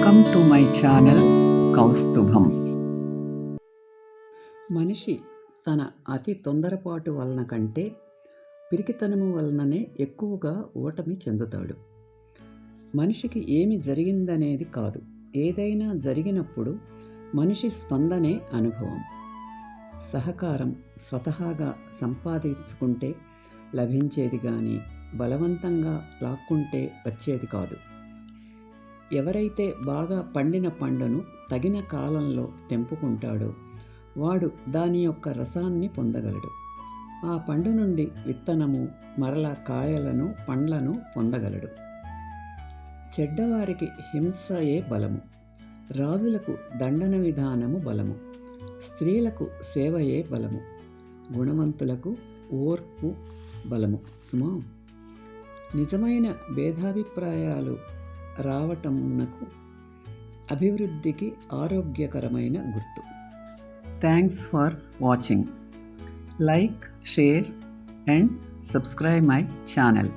Welcome to my channel Kaustubham మనిషి తన అతి తొందరపాటు వలన కంటే పిరికితనము వలననే ఎక్కువగా ఓటమి చెందుతాడు. మనిషికి ఏమి జరిగిందనేది కాదు. ఏదైనా జరిగినప్పుడు మనిషి స్పందనే అనుభవం. సహకారం స్వతహాగా సంపాదించుకుంటే లభించేది కానీ బలవంతంగా లాక్కుంటే వచ్చేది కాదు. ఎవరైతే బాగా పండిన పండును తగిన కాలంలో తెంపుకుంటాడో వాడు దాని యొక్క రసాన్ని పొందగలడు. ఆ పండు నుండి విత్తనము మరల కాయలను పండ్లను పొందగలడు. చెడ్డవారికి హింసయే బలము. రాజులకు దండన విధానము బలము. స్త్రీలకు సేవయే బలము. గుణవంతులకు ఓర్పు బలము. సుమా. నిజమైన భేదాభిప్రాయాలు రావటమునకు అభివృద్ధికి ఆరోగ్యకరమైన గుర్తు. Thanks for watching like share and subscribe my channel